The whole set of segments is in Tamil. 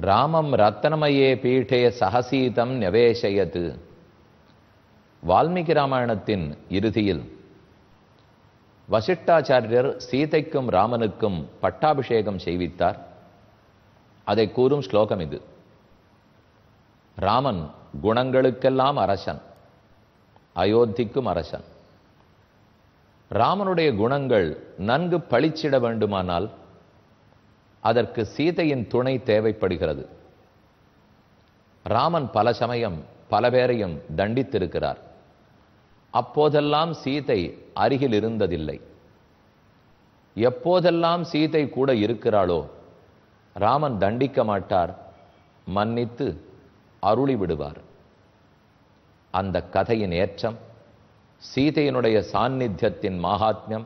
ராமம் ரத்தனமையே பீட்டே சகசீதம் நவேஷயத் வால்மீகி ராமாயணத்தின் இறுதியில் வசிஷ்டாச்சாரியர் சீதைக்கும் ராமனுக்கும் பட்டாபிஷேகம் செய்வித்தார். அதை கூறும் ஸ்லோகம் இது. ராமன் குணங்களுக்கெல்லாம் அரசன் அயோத்திக்கும் அரசன். ராமனுடைய குணங்கள் நன்கு பளிச்சிட வேண்டுமானால் அதற்கு சீதையின் துணை தேவைப்படுகிறது. ராமன் பல சமயம் பல பேரையும் தண்டித்திருக்கிறார். அப்போதெல்லாம் சீதை அருகில் இருந்ததில்லை. எப்போதெல்லாம் சீதை கூட இருக்கிறாளோ ராமன் தண்டிக்க மாட்டார் மன்னித்து அருளி விடுவார். அந்த கதையின் ஏற்றம் சீதையினுடைய சாநித்தியத்தின் மகாத்மியம்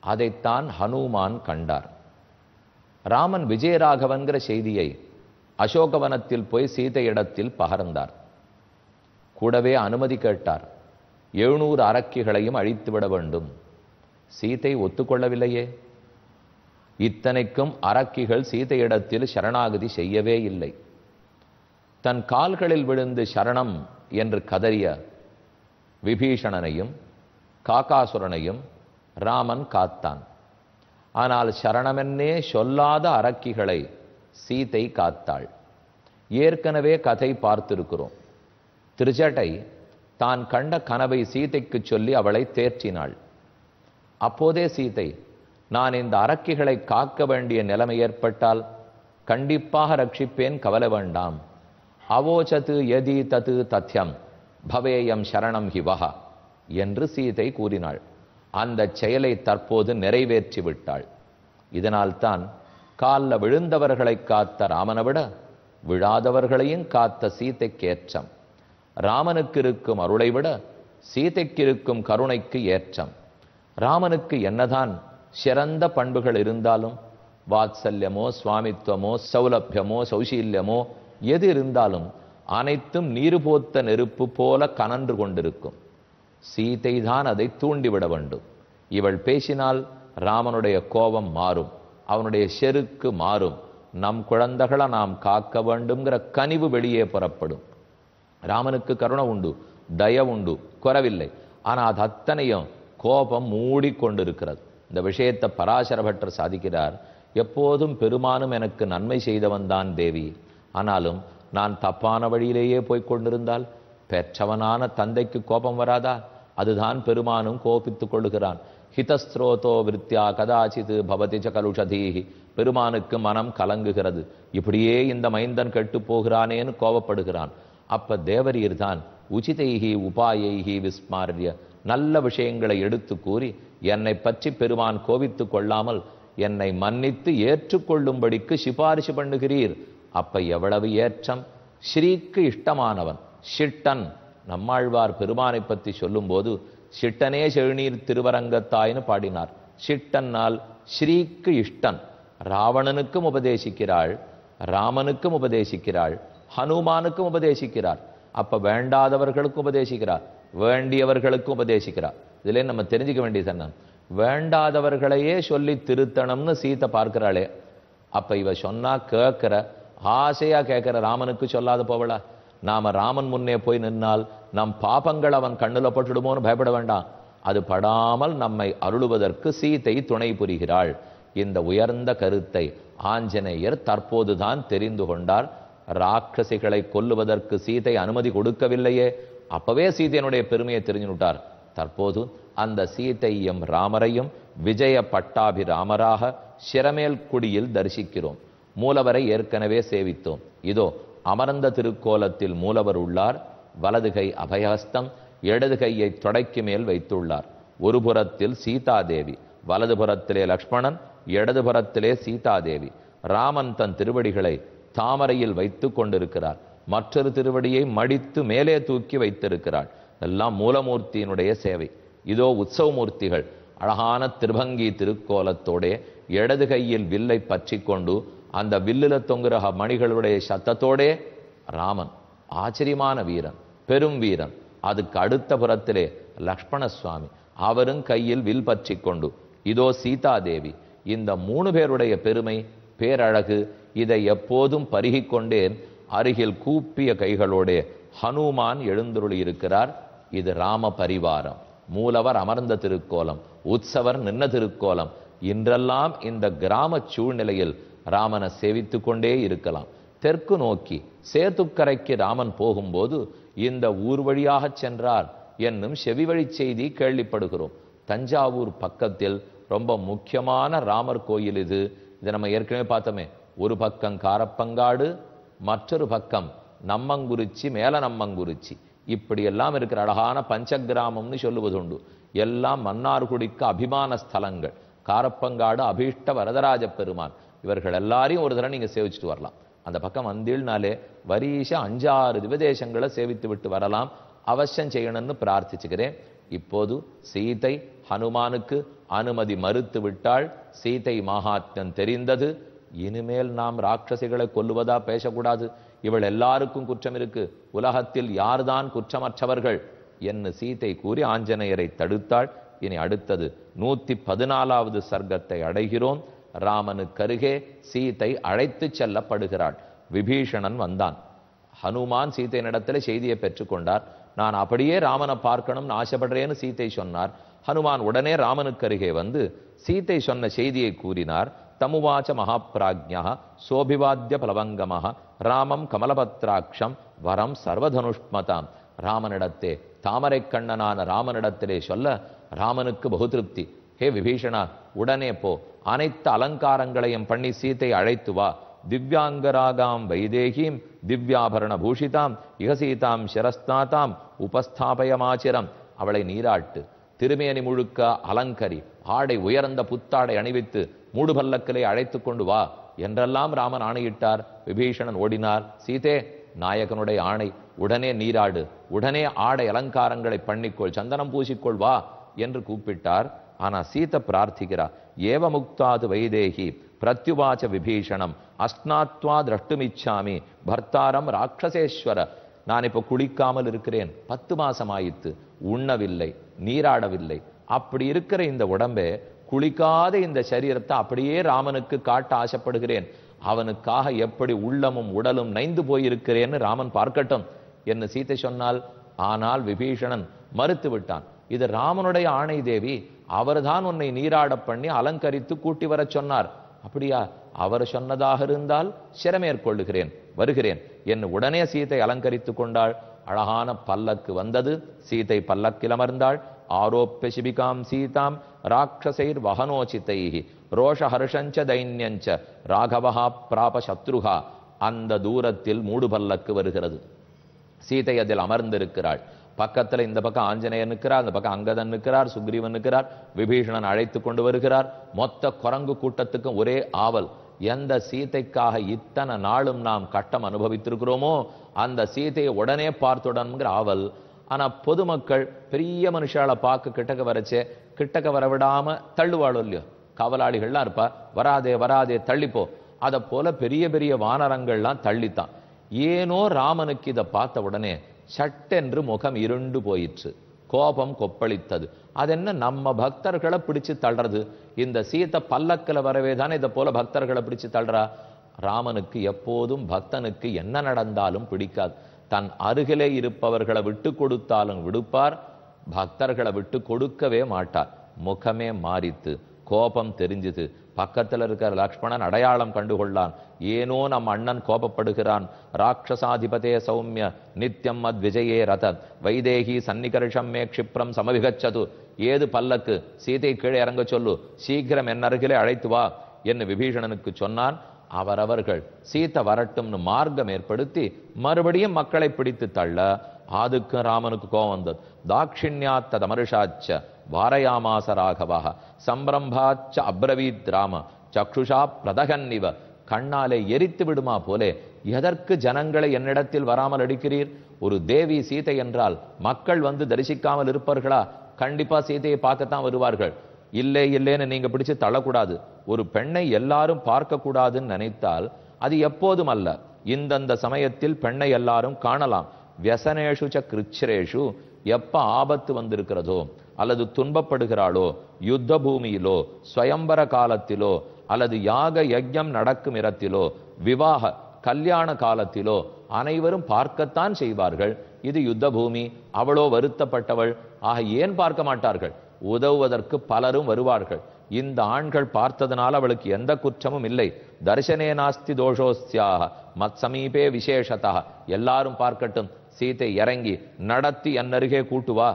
அதைத்தான் ஹனுமான் கண்டார். ராமன் விஜயராகவன்கிற செய்தியை அசோகவனத்தில் போய் சீதையிடத்தில் பகர்ந்தார். கூடவே அனுமதி கேட்டார். எழுநூறு அரக்கிகளையும் அழித்துவிட வேண்டும். சீதை ஒத்துக்கொள்ளவில்லையே. இத்தனைக்கும் அரக்கிகள் சீதையிடத்தில் சரணாகதி செய்யவே இல்லை. தன் கால்களில் விழுந்து சரணம் என்று கதறிய விபீஷணனையும் காக்காசுரனையும் ராமன் காத்தான். ஆனால் சரணமென்னே சொல்லாத அரக்கிகளை சீதை காத்தாள். ஏற்கனவே கதை பார்த்திருக்கிறோம். திருஜடை தான் கண்ட கனவை சீதைக்கு சொல்லி அவளை தேற்றினாள். அப்போதே சீதை நான் இந்த அரக்கிகளை காக்க வேண்டிய நிலைமை ஏற்பட்டால் கண்டிப்பாக ரட்சிப்பேன் கவலை வேண்டாம். அவோச்சது எதி தது தத்யம் பவேயம் சரணம் ஹிவஹா என்று சீதை கூறினாள். அந்த செயலை தற்போது நிறைவேற்றி விட்டாள். இதனால்தான் காலில் விழுந்தவர்களை காத்த ராமனை விட விழாதவர்களையும் காத்த சீதைக்கு ஏற்றம். ராமனுக்கு இருக்கும் அருளை விட சீதைக்கு இருக்கும் கருணைக்கு ஏற்றம். ராமனுக்கு என்னதான் சிறந்த பண்புகள் இருந்தாலும் வாத்சல்யமோ சுவாமித்துவமோ சௌலபியமோ சௌசீல்யமோ எது இருந்தாலும் அனைத்தும் நீர் போத்த நெருப்பு போல கனன்று கொண்டிருக்கும். சீதை தான் அதை தூண்டிவிட வேண்டும். இவள் பேசினால் ராமனுடைய கோபம் மாறும் அவனுடைய செருக்கு மாறும். நம் குழந்தைகளை நாம் காக்க வேண்டும்ங்கிற கனிவு வெளியே புறப்படும். ராமனுக்கு கருணை உண்டு தய உண்டு குறவில்லை. ஆனால் அது அத்தனையும் கோபம் மூடிக்கொண்டிருக்கிறது. இந்த விஷயத்தை பராசர பட்டர் சாதிக்கிறார். எப்போதும் பெருமானும் எனக்கு நன்மை செய்தவன் தான் தேவி. ஆனாலும் நான் தப்பான வழியிலேயே போய்க் கொண்டிருந்தால் பெற்றவனான தந்தைக்கு கோபம் வராதா? அதுதான் பெருமானும் கோபித்துக் கொள்கிறான் ஹிதஸ்ரோதோ விருத்தியா கதாச்சித் பவதி ச கலுஷதீஹி. பெருமானுக்கு மனம் கலங்குகிறது. இப்படியே இந்த மைந்தன் கெட்டு போகிறானேன்னு கோபப்படுகிறான். அப்ப தேவரீர் தான் உச்சிதைகி உபாயைகி விஸ்மாரிய. நல்ல விஷயங்களை எடுத்து கூறி என்னை பற்றி பெருமான் கோவித்து கொள்ளாமல் என்னை மன்னித்து ஏற்றுக்கொள்ளும்படிக்கு சிபாரிசு பண்ணுகிறீர். அப்ப எவ்வளவு ஏற்றம்? ஸ்ரீக்கு இஷ்டமானவன். ஷிட்டன் நம்மாழ்வார் பெருமானை பற்றி சொல்லும்போது ஷிட்டனே செழுநீர் திருவரங்கத்தாய்னு பாடினார். ஷிட்டன்னால் ஸ்ரீக்கு இஷ்டன். ராவணனுக்கும் உபதேசிக்கிறாள் ராமனுக்கும் உபதேசிக்கிறாள் ஹனுமானுக்கும் உபதேசிக்கிறார். அப்ப வேண்டாதவர்களுக்கும் உபதேசிக்கிறார் வேண்டியவர்களுக்கும் உபதேசிக்கிறார். இதிலே நம்ம தெரிஞ்சுக்க வேண்டியது என்ன? வேண்டாதவர்களையே சொல்லி திருத்தணும்னு சீத்தை பார்க்கிறாளே. அப்ப இவ சொன்னா கேட்கிற ஆசையா கேட்கிற ராமனுக்கு சொல்லாத போவளா? நாம ராமன் முன்னே போய் நின்னால் நம் பாபங்கள் அவன் கண்ணில் பட்டுடுமோன்னு பயப்பட வேண்டாம். அது படாமல் நம்மை அருளுவதற்கு சீதை துணை புரிகிறாள். இந்த உயர்ந்த கருத்தை ஆஞ்சநேயர் தற்போதுதான் தெரிந்து கொண்டார். ராட்சசிகளை கொல்லுவதற்கு சீதை அனுமதி கொடுக்கவில்லையே. அப்பவே சீதையனுடைய பெருமையை தெரிஞ்சுட்டார் தற்போது அந்த சீதையும் ராமரையும் விஜய பட்டாபிராமராக சிரமேல் குடியில் தரிசிக்கிறோம். மூலவரை ஏற்கனவே சேவித்தோம். இதோ அமர்ந்த திருக்கோலத்தில் மூலவர் உள்ளார். வலதுகை அபயஹஸ்தம் இடது கையை தொடக்கி மேல் வைத்துள்ளார். ஒரு புறத்தில் சீதாதேவி வலதுபுறத்திலே லக்ஷ்மணன் இடதுபுறத்திலே சீதாதேவி. ராமன் தன் திருவடிகளை தாமரையில் வைத்து கொண்டிருக்கிறார். மற்றொரு திருவடியை மடித்து மேலே தூக்கி வைத்திருக்கிறாள். எல்லாம் மூலமூர்த்தியினுடைய சேவை. இதோ உற்சவமூர்த்திகள் அழகான திருபங்கி திருக்கோலத்தோடே இடது கையில் வில்லை பற்றி கொண்டு அந்த வில்லுல தொங்குற மணிகளுடைய சத்தத்தோடே ராமன் ஆச்சரியமான வீரன் பெரும் வீரன் அதுக்கு அடுத்த புறத்திலே லக்ஷ்மண சுவாமி அவரும் கையில் வில் பற்றி கொண்டு இதோ சீதாதேவி இந்த மூணு பேருடைய பெருமை பேரழகு இதை எப்போதும் பருகி கொண்டேன் அருகில் கூப்பிய கைகளோடே ஹனுமான் எழுந்துருளி இருக்கிறார் இது ராம பரிவாரம் மூலவர் அமர்ந்த திருக்கோலம் உற்சவர் நின்ன திருக்கோலம் இன்றெல்லாம் இந்த கிராம சூழ்நிலையில் ராமனை சேவித்து கொண்டே இருக்கலாம். தெற்கு நோக்கி சேத்துக்கரைக்கு ராமன் போகும்போது இந்த ஊர் வழியாக சென்றார் என்னும் செவிவழி செய்தி கேள்விப்படுகிறோம். தஞ்சாவூர் பக்கத்தில் ரொம்ப முக்கியமான ராமர் கோயில் இது. இதை நம்ம ஏற்கனவே பார்த்தோமே. ஒரு பக்கம் காரப்பங்காடு மற்றொரு பக்கம் நம்மங்குறிச்சி மேல நம்மங்குறிச்சி. இப்படியெல்லாம் இருக்கிற அழகான பஞ்சகிராமம்னு சொல்லுவதுண்டு எல்லாம் மன்னார்குடிக்கு அபிமான ஸ்தலங்கள். காரப்பங்காடு அபீஷ்ட வரதராஜ பெருமான். இவர்கள் எல்லாரையும் ஒரு தடவை நீங்கள் சேவிச்சுட்டு வரலாம். அந்த பக்கம் வந்தீள்னாலே வரிச அஞ்சாறு திவதேசங்களை சேவித்து விட்டு வரலாம். அவசியம் செய்யணும்னு பிரார்த்திச்சுக்கிறேன். இப்போது சீதை ஹனுமானுக்கு அனுமதி மறுத்து விட்டாள். சீதை மகாத்மன் தெரிந்தது. இனிமேல் நாம் ராட்சசிகளை கொல்லுவதா பேசக்கூடாது. இவள் எல்லாருக்கும் குற்றம் இருக்கு. உலகத்தில் யார்தான் குற்றமற்றவர்கள்? என்று சீதை கூறி ஆஞ்சநேயரை தடுத்தாள். இனி அடுத்தது நூத்தி பதினாலாவது சர்க்கத்தை அடைகிறோம். ராமனுக்கருகே சீதை அழைத்து செல்லப்படுகிறாள். விபீஷணன் வந்தான். ஹனுமான் சீதையினிடத்தில் செய்தியை பெற்றுக்கொண்டார் நான் அப்படியே ராமனை பார்க்கணும்னு ஆசைப்படுறேன்னு சீதை சொன்னார். ஹனுமான் உடனே ராமனுக்கு அருகே வந்து சீத்தை சொன்ன செய்தியை கூறினார். தமுவாச்ச மகாபிராஜ்யா சோபிவாத்திய பலவங்கமாக ராமம் கமலபத்ராட்சம் வரம் சர்வதனுஷ்மதாம். ராமனிடத்தே தாமரை கண்ணனான ராமனிடத்திலே சொல்ல ராமனுக்கு பகு திருப்தி ஹே விபீஷணா உடனே போ. அனைத்து அலங்காரங்களையும் பண்ணி சீத்தை அழைத்து வா. திவ்யாங்கராகாம் வைதேகீம் திவ்யாபரண பூஷிதாம் இகசீதாம் சிரஸ்தாதாம் உபஸ்தாபயமாச்சிரம். அவளை நீராட்டு. திருமேனி முழுக்க அலங்கரி. ஆடை உயர்ந்த புத்தாடை அணிவித்து மூடுபல்லக்கிலே அழைத்து கொண்டு வா என்றெல்லாம் ராமன் ஆணையிட்டார். விபீஷணன் ஓடினார். சீதே நாயகனுடைய ஆணை உடனே நீராடு. உடனே ஆடை அலங்காரங்களை பண்ணிக்கொள். சந்தனம் பூசிக்கொள் வா என்று கூப்பிட்டார். ஆனா சீத பிரார்த்திக்கிறா. ஏவ முக்தாது வைதேகி பிரத்யுவாச்ச விபீஷணம் அஸ்னாத்வா திரஷ்டுமிச்சாமி பர்த்தாரம் ராட்சசேஸ்வர. நான் இப்போ குளிக்காமல் இருக்கிறேன் பத்து மாசம் ஆயித்து உண்ணவில்லை நீராடவில்லை. அப்படி இருக்கிற இந்த உடம்பே குளிக்காத இந்த சரீரத்தை அப்படியே ராமனுக்கு காட்ட ஆசைப்படுகிறேன். அவனுக்காக எப்படி உள்ளமும் உடலும் நைந்து போயிருக்கிறேன்னு ராமன் பார்க்கட்டும் என்று சீதை சொன்னால் ஆனால் விபீஷணன் மறுத்து விட்டான் இது ராமனுடைய ஆணை தேவி. அவர்தான் உன்னை நீராட பண்ணி அலங்கரித்து கூட்டி வரச் சொன்னார். அப்படியா? அவர் சொன்னதாக இருந்தால் சிரமேற்கொள்ளுகிறேன் வருகிறேன். என் உடனே சீதை அலங்கரித்துக் கொண்டாள். அழகான பல்லக்கு வந்தது. சீதை பல்லக்கில் அமர்ந்தாள். ஆரோப்பிய சிபிகாம் சீதாம் ராட்சசைர் வகனோச்சித்தை ரோஷஹர்ஷஞ்ச தைன்யஞ்ச ராகவஹா பிராப சத்ருகா அந்த தூரத்தில் மூடு பல்லக்கு வருகிறது. சீதை அதில் அமர்ந்திருக்கிறாள். பக்கத்தில் இந்த பக்கம் ஆஞ்சநேயர் நிற்கிறார் அந்த பக்கம் அங்கதன் நிற்கிறார் சுக்ரீவன் நிற்கிறார் விபீஷணன் அழைத்து கொண்டு வருகிறார். மொத்த குரங்கு கூட்டத்துக்கும் ஒரே ஆவல் எந்த சீதைக்காக இத்தனை நாளும் நாம் கட்டம் அனுபவித்திருக்கிறோமோ அந்த சீதையை உடனே பார்த்துடன்ங்கிற ஆவல். ஆனால் பொதுமக்கள் பெரிய மனுஷால பார்க்க கிட்டக்க வரச்சே கிட்டக்க வர விடாமல் தள்ளுவாளோ இல்லையோ? காவலாளிகள்லாம் இருப்பா வராதே வராதே தள்ளிப்போ. அதை போல பெரிய பெரிய வானரங்கள்லாம் தள்ளித்தான். ஏனோ ராமனுக்கு இதை பார்த்த உடனே சட்டென்று முகம் இருண்டு போயிற்று. கோபம் கொப்பளித்தது. அது என்ன நம்ம பக்தர்களை பிடிச்சு தள்ளுறது? இந்த சீத்தை பல்லக்கில் வரவே தானே இதை போல பக்தர்களை பிடிச்சு தள்ளுறா? ராமனுக்கு எப்போதும் பக்தனுக்கு என்ன நடந்தாலும் பிடிக்காது. தன் அருகிலே இருப்பவர்களை விட்டு கொடுத்தாலும் விடுப்பார். பக்தர்களை விட்டு கொடுக்கவே மாட்டார். முகமே மாறித்து கோபம் தெரிஞ்சுது. பக்கத்துல இருக்கிற லக்ஷ்மணன் அடையாளம் கண்டுகொள்ளான். ஏனோ நம் அண்ணன் கோபப்படுகிறான். ராட்சசாதிபதே சௌமிய நித்யம் மத் விஜயே ரத வைதேகி சன்னிகர்ஷம் மே க்ஷிப்ரம் சமவிகச்சது. ஏது பல்லக்கு? சீதை கீழே இறங்க சொல்லு. சீக்கிரம் என் அருகிலே அழைத்து வா என்று விபீஷணனுக்கு சொன்னான். அவரவர்கள் சீத்தை வரட்டும்னு மார்க்கம் ஏற்படுத்தி மறுபடியும் மக்களை பிடித்து தள்ள. அதுக்கு ராமனுக்கு கோபம் வந்தது. தாட்சிண்யாத்த தமருஷாச்ச வாரயாமாச ராகவா சம்பிரம்பாச்ச அப்ரவீத் ராம சக்ஷுஷா பிரதகன்னிவ கண்ணாலே எரித்து விடுமா போலே எதற்கு ஜனங்களை என்னிடத்தில் வராமல் அடிக்கிறீர்? ஒரு தேவி சீதை என்றால் மக்கள் வந்து தரிசிக்காமல் இருப்பார்களா? கண்டிப்பா சீதையை பார்க்கத்தான் வருவார்கள். இல்லை இல்லைன்னு நீங்க பிடிச்சு தள்ளக்கூடாது. ஒரு பெண்ணை எல்லாரும் பார்க்க கூடாதுன்னு நினைத்தால் அது எப்போதும் அல்ல. இந்தந்த சமயத்தில் பெண்ணை எல்லாரும் காணலாம். வியசனேஷு ச கிருச்சிரேஷு எப்ப ஆபத்து வந்திருக்கிறதோ? அல்லது துன்பப்படுகிறாளோ யுத்த பூமியிலோ ஸ்வயம்பர காலத்திலோ அல்லது யாக யஜ்யம் நடக்கும் இடத்திலோ விவாக கல்யாண காலத்திலோ அனைவரும் பார்க்கத்தான் செய்வார்கள். இது யுத்த பூமி அவளோ வருத்தப்பட்டவள். ஆக ஏன் பார்க்க மாட்டார்கள்? உதவுவதற்கு பலரும் வருவார்கள். இந்த ஆண்கள் பார்த்ததனால் அவளுக்கு எந்த குற்றமும் இல்லை. தர்சனே நாஸ்தி தோஷோஸ்தியாக மத் சமீபே விசேஷதா எல்லாரும் பார்க்கட்டும். சீதை இறங்கி நடத்தி என்னருகே கூட்டுவா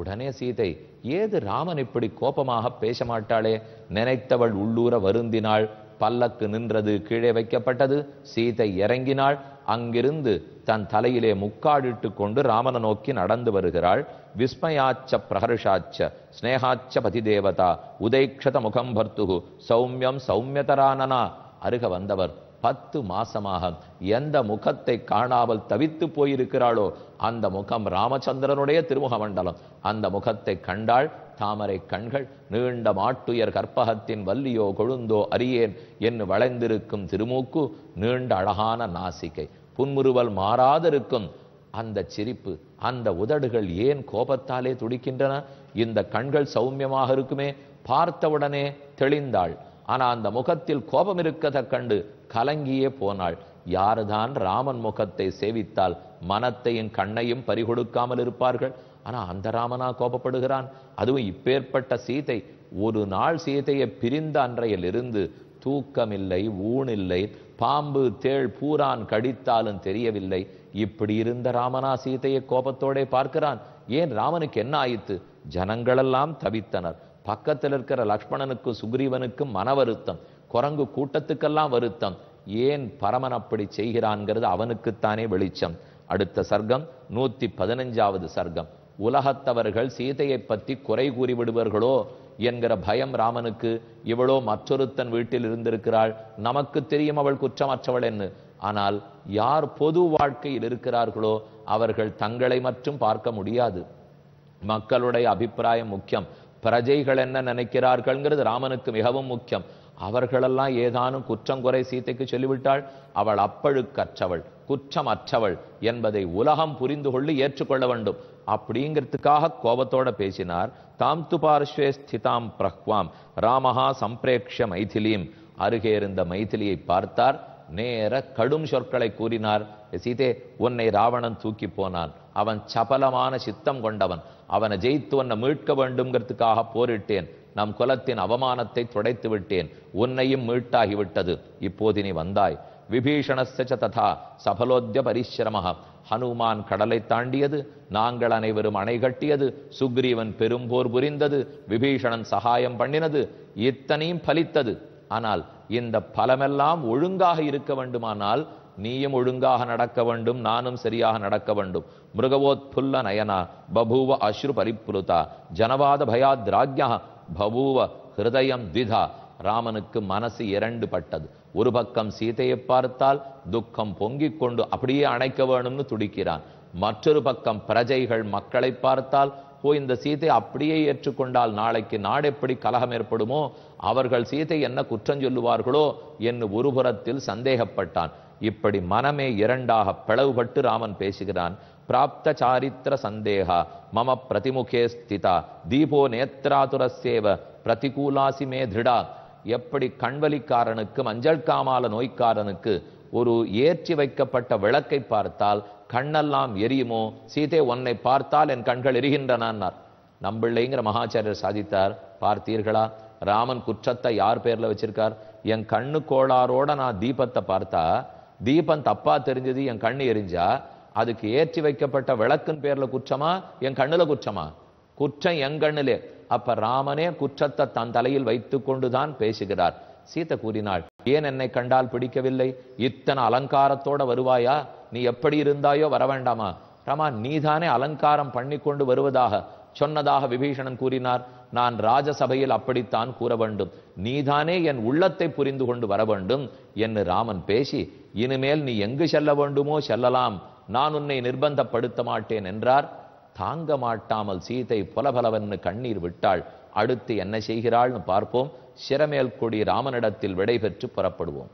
உடனே சீதை ஏது ராமன் இப்படி கோபமாக பேச மாட்டாளே நினைத்தவள் உள்ளூர வருந்தினாள். பல்லக்கு நின்றது கீழே வைக்கப்பட்டது. சீதை இறங்கினாள். அங்கிருந்து தன் தலையிலே முக்காடிட்டு கொண்டு ராமனை நோக்கி நடந்து வருகிறாள். விஸ்மயாச்ச பிரகர்ஷாச்ச ஸ்னேகாச்ச பதிதேவதா உதைக்ஷத முகம் பர்த்துகு சௌமியம் சௌமியதரானனா. அருக வந்தவர் பத்து மாசமாக எந்த முகத்தை காணாமல் தவித்து போயிருக்கிறாளோ அந்த முகம் ராமச்சந்திரனுடைய திருமுக மண்டலம் அந்த முகத்தை கண்டாள் தாமரை கண்கள் நீண்ட மாட்டுயர் கற்பகத்தின் வல்லியோ கொழுந்தோ அறியேன் என்று வளைந்திருக்கும் திருமூக்கு நீண்ட அழகான நாசிக்கை புன்முறுவல் மாறாதிருக்கும் அந்த சிரிப்பு அந்த உதடுகள் ஏன் கோபத்தாலே துடிக்கின்றன? இந்த கண்கள் சௌமியமாக இருக்குமே? பார்த்தவுடனே தெளிந்தாள். ஆனா அந்த முகத்தில் கோபம் இருக்கதைக் கண்டு கலங்கியே போனாள். யாருதான் ராமன் முகத்தை சேவித்தால் மனத்தையும் கண்ணையும் பறிகொடுக்காமல் இருப்பார்கள்? ஆனா அந்த ராமனா கோபப்படுகிறான். அதுவும் இப்பேற்பட்ட சீதை. ஒரு நாள் சீதையை பிரிந்த அன்றையிலிருந்து தூக்கமில்லை ஊனில்லை பாம்பு தேள் பூரான் கடித்தாலும் தெரியவில்லை. இப்படி இருந்த ராமனா சீதையை கோபத்தோடே பார்க்கிறான். ஏன் ராமனுக்கு என்ன ஆயித்து ஜனங்களெல்லாம் தவித்தனர். பக்கத்தில் இருக்கிற லக்ஷ்மணனுக்கும் சுக்ரீவனுக்கும் மன வருத்தம். குரங்கு கூட்டத்துக்கெல்லாம் வருத்தம். ஏன் பரமன் அப்படி செய்கிறான்ங்கிறது அவனுக்குத்தானே வெளிச்சம். அடுத்த சர்க்கம் நூத்தி பதினஞ்சாவது சர்க்கம். உலகத்தவர்கள் சீதையை பற்றி குறை கூறி விடுவார்களோ என்கிற பயம் ராமனுக்கு. இவளோ மற்றொருத்தன் வீட்டில் இருந்திருக்கிறாள். நமக்கு தெரியும் அவள் குற்றமற்றவள் என்று. ஆனால் யார் பொது வாழ்க்கையில் இருக்கிறார்களோ அவர்கள் தங்களை மட்டும் பார்க்க முடியாது. மக்களுடைய அபிப்பிராயம் முக்கியம். பிரஜைகள் என்ன நினைக்கிறார்கள்ங்கிறது ராமனுக்கு மிகவும் முக்கியம். அவர்களெல்லாம் ஏதானும் குற்றம் குறை சீதைக்கு சொல்லிவிட்டாள் அவள் அப்பழுக்கற்றவள் குற்றம் அற்றவள் என்பதை உலகம் புரிந்து கொள்ளி ஏற்றுக்கொள்ள வேண்டும். அப்படிங்கிறதுக்காக கோபத்தோட பேசினார். தாம் து பார்ஸ்வே ஸ்திதாம் பிரஹ்வாம் ராமஹா சம்பிரேக்ஷ மைதிலீம். அருகே இருந்த மைதிலியை பார்த்தார். நேர கடும் சொற்களை கூறினார். சீதே உன்னை ராவணன் தூக்கி போனான். அவன் சபலமான சித்தம் கொண்டவன். அவனை ஜெயித்து உன்னை மீட்க வேண்டும்ங்கிறதுக்காக போரிட்டேன். நம் குலத்தின் அவமானத்தை துடைத்து விட்டேன். உன்னையும் மீட்டாகிவிட்டது. இப்போது நீ வந்தாய். விபீஷணச ததா சபலோத்திய பரிசிரமஹ ஹனுமான் கடலை தாண்டியது. நாங்கள் அனைவரும் அணை கட்டியது. சுக்ரீவன் பெரும் போர் புரிந்தது. விபீஷணன் சகாயம் பண்ணினது. இத்தனையும் பலித்தது. ஆனால் இந்த பலமெல்லாம் ஒழுங்காக இருக்க வேண்டுமானால் நீயும் ஒழுங்காக நடக்க வேண்டும் நானும் சரியாக நடக்க வேண்டும். மிருகவோத்புல்ல நயனா பபூவ அஸ்ரு பரிப்புலுதா. ஜனவாத பயாத்ராக்யா பபூவ ஹிருதயம் த்விதா ராமனுக்கு மனசு இரண்டு பட்டது. ஒரு பக்கம் சீதையை பார்த்தால் துக்கம் பொங்கிக் கொண்டு அப்படியே அணைக்க வேணும்னு துடிக்கிறான். மற்றொரு பக்கம் பிரஜைகள் மக்களை பார்த்தால் ஓ இந்த சீதை அப்படியே ஏற்றுக்கொண்டால் நாளைக்கு நாடு எப்படி கலகம் ஏற்படுமோ? அவர்கள் சீதை என்ன குற்றம் சொல்லுவார்களோ? என்று ஒரு புறத்தில் சந்தேகப்பட்டான். இப்படி மனமே இரண்டாக பிளவுபட்டு ராமன் பேசுகிறான். பிராப்த சாரித்திர சந்தேகா மம பிரதிமுகே ஸ்திதா தீபோ நேத்ராதுரசேவ பிரதிகூலாசி மே திருடா. எப்படி கண்வலிக்காரனுக்கு மஞ்சள் காமால நோய்க்காரனுக்கு ஒரு ஏற்றி வைக்கப்பட்ட விளக்கை பார்த்தால் கண்ணெல்லாம் எரியுமோ? சீதை உன்னை பார்த்தால் என் கண்கள் எரிகின்றனார் நம்பிள்ளைங்கிற மகாச்சாரியர் சாதித்தார். பார்த்தீர்களா? ராமன் குற்றத்தை யார் பேர்ல வச்சிருக்கார்? என் கண்ணு கோளாரோட நான் தீபத்தை பார்த்தா தீபம் தப்பா தெரிஞ்சது என் கண்ணு எரிஞ்சா அதுக்கு ஏற்றி வைக்கப்பட்ட விளக்குன்னு பேர்ல குற்றமா என் கண்ணுல குற்றமா? குற்றம் என் கண்ணிலே. அப்ப ராமனே குற்றத்தை தன் தலையில் வைத்து கொண்டுதான் பேசுகிறார். சீத கூறினாள் ஏன் என்னை கண்டால் பிடிக்கவில்லை? இத்தனை அலங்காரத்தோட வருவாயா? நீ எப்படி இருந்தாயோ வர வேண்டாமா? ரமா நீதானே அலங்காரம் பண்ணி கொண்டு வருவதாக சொன்னதாக விபீஷணன் கூறினார். நான் ராஜசபையில் அப்படித்தான் கூற வேண்டும். நீதானே என் உள்ளத்தை புரிந்து கொண்டு வர வேண்டும் என்று ராமன் பேசி இனிமேல் நீ எங்கு செல்ல வேண்டுமோ செல்லலாம் நான் உன்னை நிர்பந்தப்படுத்த மாட்டேன் என்றார். தாங்க மாட்டாமல் சீதை புலபலவென்னு கண்ணீர் விட்டாள். அடுத்து என்ன செய்கிறாள்னு பார்ப்போம். சிரமேல் கொடி ராமனிடத்தில் விடைபெற்று புறப்படுவோம்.